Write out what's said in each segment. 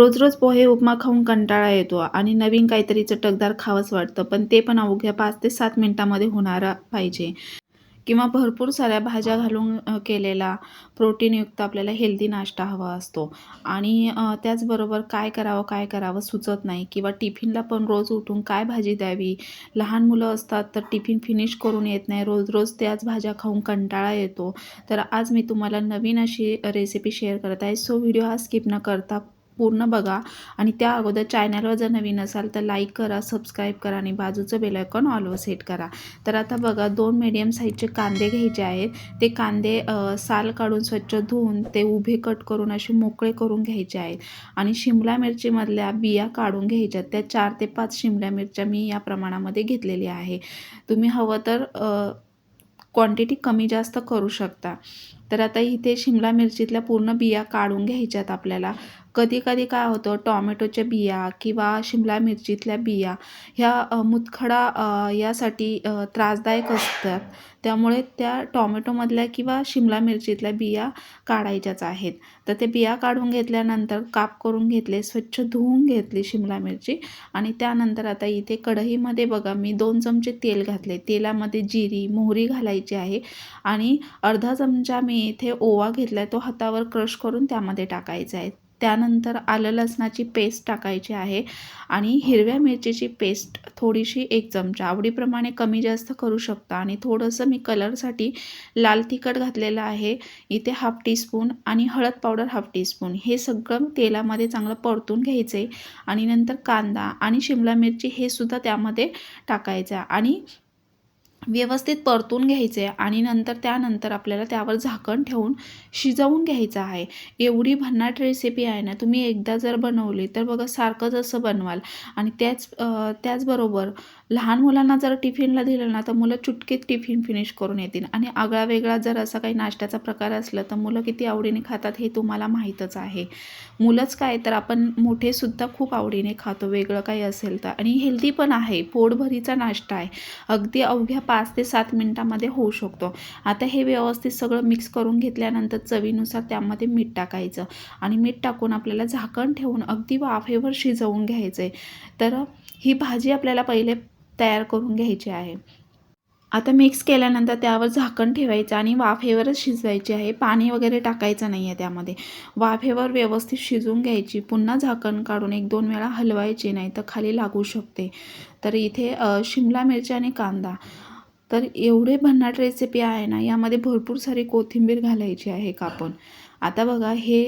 रोज रोज पोहे उपमा खाऊन कंटाळा येतो आणि नवीन काहीतरी चटकदार खावंच वाटतं पण ते पण अवघ्या पाच ते सात मिनटामध्ये होणारा पाहिजे. किंवा भरपूर साऱ्या भाज्या घालून केलेला प्रोटीनयुक्त आपल्याला हेल्दी नाश्ता हवा असतो. आणि त्याचबरोबर काय करावं काय करावं सुचत नाही किंवा टिफिनला पण रोज उठून काय भाजी द्यावी? लहान मुलं असतात तर टिफिन फिनिश करून येत नाही रोज रोज त्याच भाज्या खाऊन कंटाळा येतो. तर आज मी तुम्हाला नवीन अशी रेसिपी शेअर करत आहे. सो व्हिडिओ हा स्किप न करता पूर्ण बघा. आणि त्या अगोदर चॅनलवर जर नवीन असाल तर लाईक करा सबस्क्राईब करा आणि बाजूचं बेलायकॉन ऑलवर सेट करा. तर आता बघा दोन मीडियम साईजचे कांदे घ्यायचे आहेत. ते कांदे साल काढून स्वच्छ धुवून ते उभे कट करून असे मोकळे करून घ्यायचे आहेत. आणि शिमला मिरचीमधल्या बिया काढून घ्यायच्या. त्या चार ते पाच शिमला मिरच्या मी या प्रमाणामध्ये घेतलेली आहे. तुम्ही हवं तर क्वांटिटी कमी जास्त करू शकता. तर आता इथे शिमला मिरचीतल्या पूर्ण बिया काढून घ्यायच्यात आपल्याला. कधी कधी काय होतं टॉमॅटोच्या बिया किंवा शिमला मिरचीतल्या बिया ह्या मुतखडा यासाठी त्रासदायक असतात. त्यामुळे त्या टॉमॅटोमधल्या किंवा शिमला मिरचीतल्या बिया काढायच्याच आहेत. तर ते बिया काढून घेतल्यानंतर काप करून घेतले स्वच्छ धुवून घेतली शिमला मिरची आणि त्यानंतर आता इथे कढईमध्ये बघा मी दोन चमचे तेल घातले. तेलामध्ये जिरी मोहरी घालायची आहे आणि अर्धा चमचा मी इथे ओवा घेतला आहे तो हातावर क्रश करून त्यामध्ये टाकायचा आहे. त्यानंतर आलं लसणाची पेस्ट टाकायची आहे आणि हिरव्या मिरचीची पेस्ट थोडीशी एक चमचा आवडीप्रमाणे कमी जास्त करू शकता. आणि थोडंसं मी कलरसाठी लाल तिखट घातलेलं आहे. इथे हाफ टीस्पून आणि हळद पावडर हाफ टीस्पून. हे सगळं तेलामध्ये चांगलं परतून घ्यायचं. आहे आणि नंतर कांदा आणि शिमला मिरची हे सुद्धा त्यामध्ये टाकायचं. आणि व्यवस्थित परतून घ्यायचे आणि नंतर त्यानंतर आपल्याला त्यावर झाकण ठेवून शिजवून घ्यायचं आहे. एवढी भन्नाट रेसिपी आहे ना तुम्ही एकदा जर बनवली तर बघा सारखंच असं बनवाल. आणि त्याच त्याचबरोबर लहान मुलांना जर टिफिनला दिलं ना तर मुलं चुटकीत टिफिन फिनिश करून येतील. आणि आगळा वेगळा जर असा काही नाश्त्याचा प्रकार असला तर मुलं किती आवडीने खातात हे तुम्हाला माहीतच आहे. मुलंच काय तर आपण मोठेसुद्धा खूप आवडीने खातो वेगळं काही असेल तर. आणि हेल्दी पण आहे पोटभरीचा नाश्ता आहे. अगदी अवघ्या पाच ते सात मिनटामध्ये होऊ शकतो. आता हे व्यवस्थित सगळं मिक्स करून घेतल्यानंतर चवीनुसार त्यामध्ये मीठ टाकायचं. आणि मीठ टाकून आपल्याला झाकण ठेवून अगदी वाफेवर शिजवून घ्यायचं आहे तर ही भाजी आपल्याला पहिले तयार करून घ्यायची आहे. आता मिक्स केल्यानंतर त्यावर झाकण ठेवायचं आणि वाफेवरच शिजवायची आहे. पाणी वगैरे टाकायचं नाही आहे त्यामध्ये. वाफेवर व्यवस्थित शिजवून घ्यायची. पुन्हा झाकण काढून एक दोन वेळा हलवायची नाही तर खाली लागू शकते. तर इथे शिमला मिरची आणि कांदा. तर एवढे भन्नाट रेसिपी आहे ना यामध्ये भरपूर सारी कोथिंबीर घालायची आहे कापून. आता बघा हे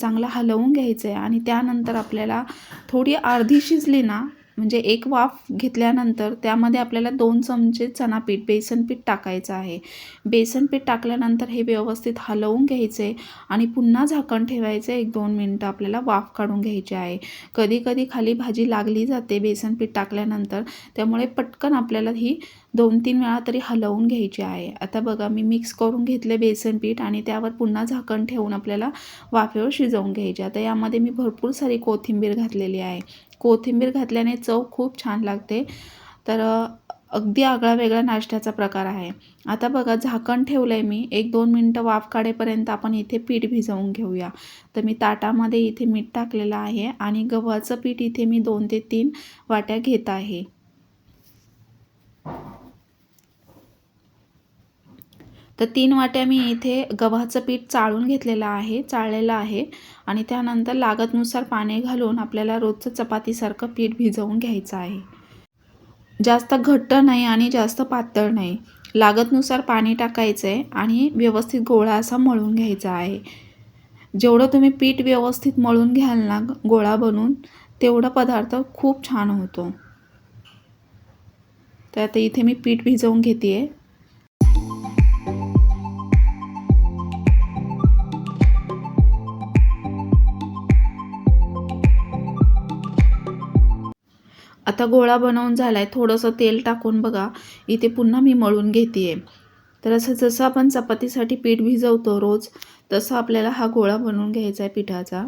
चांगलं हलवून घ्यायचं आहे आणि त्यानंतर आपल्याला थोडी अर्धी शिजली ना म्हणजे एक वाफ घेतल्यानंतर त्यामध्ये आपल्याला दोन चमचे चणापीठ बेसनपीठ टाकायचं आहे. बेसनपीठ टाकल्यानंतर हे व्यवस्थित हलवून घ्यायचे आणि पुन्हा झाकण ठेवायचं एक दोन मिनटं आपल्याला वाफ काढून घ्यायची आहे. कधी कधी खाली भाजी लागली जाते बेसनपीठ टाकल्यानंतर त्यामुळे पटकन आपल्याला ही दोन तीन वेळा तरी हलवून घ्यायची आहे. आता बघा मी मिक्स करून घेतले बेसन पीठ आणि त्यावर पुन्हा झाकण ठेवून आपल्याला वाफेवर शिजवून घ्यायचे. आता यामध्ये मी भरपूर सारी कोथिंबीर घातलेली आहे. कोथिंबीर घातल्याने चव खूप छान लागते. तर अगदी आगळा वेगळा नाश्त्याचा प्रकार आहे. आता बघा झाकण ठेवलं आहे मी. एक दोन मिनटं वाफ काढेपर्यंत आपण इथे पीठ भिजवून घेऊया. तर मी ताटामध्ये इथे मीठ टाकलेलं आहे आणि गव्हाचं पीठ इथे मी दोन ते तीन वाट्या घेत आहे. तर तीन वाट्या मी इथे गव्हाचं पीठ चाळून घेतलेलं आहे चाळलेलं आहे. आणि त्यानंतर लागतनुसार पाणी घालून आपल्याला रोजचं चपातीसारखं पीठ भिजवून घ्यायचं आहे. जास्त घट्ट नाही आणि जास्त पातळ नाही. लागतनुसार पाणी टाकायचं आहे आणि व्यवस्थित गोळा असा मळून घ्यायचा आहे. जेवढं तुम्ही पीठ व्यवस्थित मळून घ्याल ना गोळा बनवून तेवढा पदार्थ खूप छान होतो. तर आता इथे मी पीठ भिजवून घेते आहे आता गोळा बनवून झाला आहे थोडंसं तेल टाकून बघा. इथे पुन्हा मी मळून घेते आहे तर असं जसं आपण चपातीसाठी पीठ भिजवतो रोज तसं आपल्याला हा गोळा बनवून घ्यायचा आहे पिठाचा.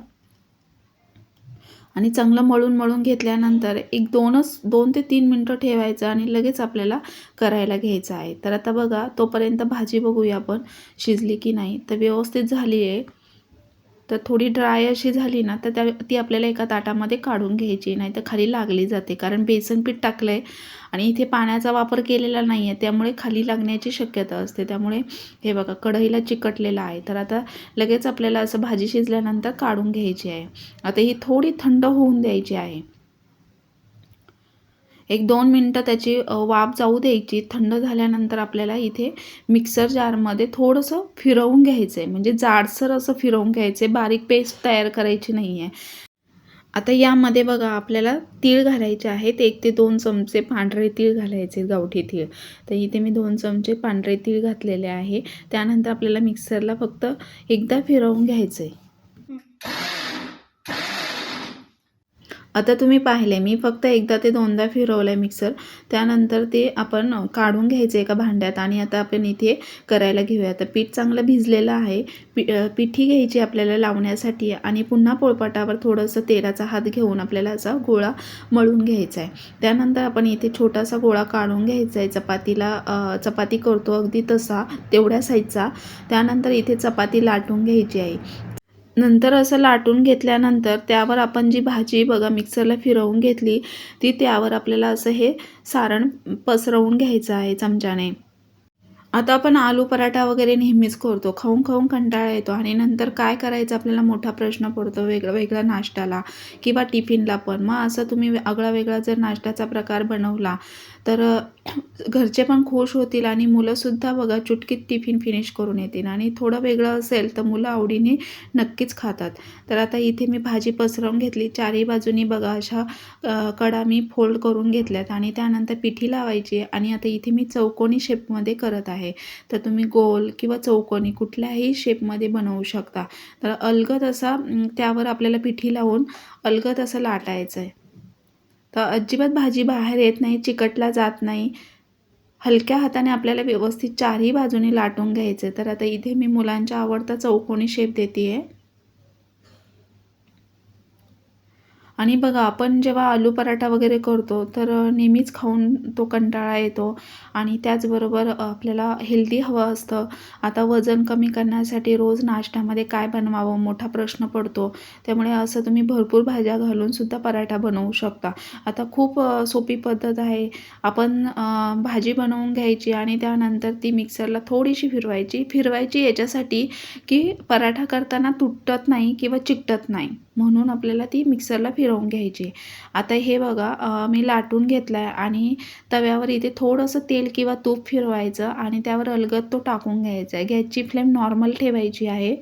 आणि चांगलं मळून मळून घेतल्यानंतर एक दोनच दोन ते तीन मिनटं ठेवायचं आणि लगेच आपल्याला करायला घ्यायचं आहे तर आता बघा तोपर्यंत भाजी बघूया आपण शिजली की नाही. तर व्यवस्थित झाली आहे तर थोडी ड्राय अशी झाली ना तर त्या ती आपल्याला एका ताटामध्ये काढून घ्यायची नाही तर खाली लागली जाते. कारण बेसन पीठ टाकलं आहे आणि इथे पाण्याचा वापर केलेला नाही आहे त्यामुळे खाली लागण्याची शक्यता असते. त्यामुळे हे बघा कढईला चिकटलेलं आहे. तर आता लगेच आपल्याला असं भाजी शिजल्यानंतर काढून घ्यायची आहे. आता ही थोडी थंड होऊन द्यायची आहे. एक दोन मिनटं त्याची वाफ जाऊ द्यायची. थंड झाल्यानंतर आपल्याला इथे मिक्सर जारमध्ये थोडंसं फिरवून घ्यायचं आहे म्हणजे जाडसर असं फिरवून घ्यायचं आहे बारीक पेस्ट तयार करायची नाही आहे आता यामध्ये बघा आपल्याला तीळ घालायचे आहेत. एक ते दोन चमचे पांढरे तीळ घालायचे गावठी तीळ. तर इथे मी दोन चमचे पांढरे तीळ घातलेले आहे. त्यानंतर आपल्याला मिक्सरला फक्त एकदा फिरवून घ्यायचं आहे आता तुम्ही पाहिले मी फक्त एकदा ते दोनदा फिरवलं आहे मिक्सर त्यानंतर ते आपण काढून घ्यायचं एका भांड्यात आणि आता आपण इथे करायला घेऊया. तर पीठ चांगलं भिजलेलं आहे. पी पिठी घ्यायची आपल्याला लावण्यासाठी आणि पुन्हा पोळपाटावर थोडंसं तेलाचा हात घेऊन आपल्याला असा गोळा मळून घ्यायचा आहे. त्यानंतर आपण इथे छोटासा गोळा काढून घ्यायचा आहे. चपातीला चपाती करतो अगदी तसा तेवढ्या साईजचा त्यानंतर इथे चपाती लाटून घ्यायची आहे. नंतर असं लाटून घेतल्यानंतर त्यावर आपण जी भाजी बघा मिक्सरला फिरवून घेतली ती त्यावर आपल्याला असं हे सारण पसरवून घ्यायचं आहे चमच्याने. आता आपण आलू पराठा वगैरे नेहमीच करतो. खाऊन खाऊन कंटाळा येतो आणि नंतर काय करायचं? आपल्याला मोठा प्रश्न पडतो वेगळा वेगळा नाश्त्याला किंवा टिफिनला पण. मग असं तुम्ही आगळा वेगळा जर नाश्त्याचा प्रकार बनवला तर घरचे पण खुश होतील आणि मुलंसुद्धा बघा चुटकीत टिफिन फिनिश करून येतील आणि थोडं वेगळं असेल तर मुलं आवडीने नक्कीच खातात. तर आता इथे मी भाजी पसरवून घेतली. चारही बाजूनी बघा अशा कडा मी फोल्ड करून घेतल्यात आणि त्यानंतर पिठी लावायची आणि आता इथे मी चौकोनी शेपमध्ये करत आहे. तर तुम्ही गोल किंवा चौकोनी कुठल्याही शेपमध्ये बनवू शकता. तर अलगद असा त्यावर आपल्याला पिठी लावून अलगद असं लाटायचं आहे तर अजिबात भाजी बाहेर येत नाही चिकटला जात नाही. हलक्या हाताने आपल्याला व्यवस्थित चारही बाजूने लाटून घ्यायचं तर आता इथे मी मुलांच्या आवडता चौकोनी शेप देते आहे आणि बघा आपण जेव्हा आलू पराठा वगैरे करतो तर नेहमीच खाऊन तो कंटाळा येतो. आणि त्याचबरोबर आपल्याला हेल्दी हवं असतं. आता वजन कमी करण्यासाठी रोज नाश्त्यामध्ये काय बनवावं मोठा प्रश्न पडतो. त्यामुळे असं तुम्ही भरपूर भाज्या घालूनसुद्धा पराठा बनवू शकता. आता खूप सोपी पद्धत आहे. आपण भाजी बनवून घ्यायची आणि त्यानंतर ती मिक्सरला थोडीशी फिरवायची. फिरवायची याच्यासाठी की पराठा करताना तुटत नाही किंवा चिकटत नाही. म्हणून आपल्याला ती मिक्सरला फिरव फिरवून घ्यायची. आता हे बघा मी लाटून घेतला आहे आणि तव्यावर इथे थोडंसं तेल किंवा तूप फिरवायचं आणि त्यावर अलगद तो टाकून घ्यायचा आहे. गॅसची फ्लेम नॉर्मल ठेवायची आहे.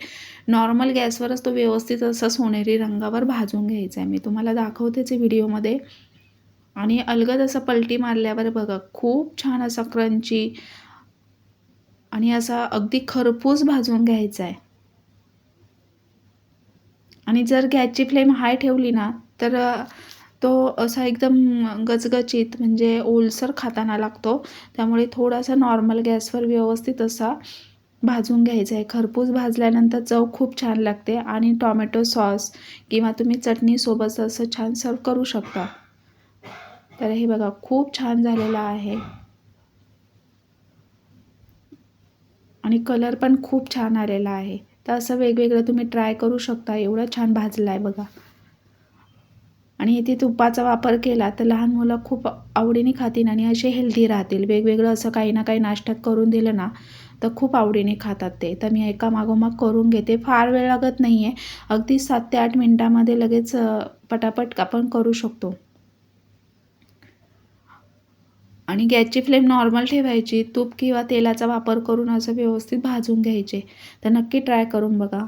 नॉर्मल गॅसवरच तो व्यवस्थित असा सोनेरी रंगावर भाजून घ्यायचा आहे. मी तुम्हाला दाखवतेच व्हिडिओमध्ये. आणि अलगद असं पलटी मारल्यावर बघा खूप छान असा क्रंची आणि असा अगदी खरपूस भाजून घ्यायचा आहे. आणि जर गॅसची फ्लेम हाय ठेवली ना तर तो असा एकदम गचगचीत म्हणजे ओलसर खाताना लागतो. त्यामुळे थोडासा नॉर्मल गॅसवर व्यवस्थित असा भाजून घ्यायचा आहे. खरपूस भाजल्यानंतर चव खूप छान लागते आणि टॉमॅटो सॉस किंवा तुम्ही चटणीसोबत असं छान सर्व करू शकता. तर हे बघा खूप छान झालेलं आहे. आणि कलर पण खूप छान आलेला आहे. तर असं वेगवेगळं तुम्ही ट्राय करू शकता. एवढं छान भाजलं आहे बघा. आणि इथे तुपाचा वापर केला तर लहान मुलं खूप आवडीने खातील आणि असे हेल्दी राहतील. वेगवेगळं असं काही ना काही नाश्त्यात करून दिलं ना तर खूप आवडीने खातात ते. तर मी एका मागोमाग करून घेते. फार वेळ लागत नाही आहे अगदी सात ते आठ मिनटामध्ये लगेच पटापट आपण करू शकतो. आणि गॅसची फ्लेम नॉर्मल ठेवायची. तूप किंवा तेलाचा वापर करून असं व्यवस्थित भाजून घ्यायचे. तर नक्की ट्राय करून बघा.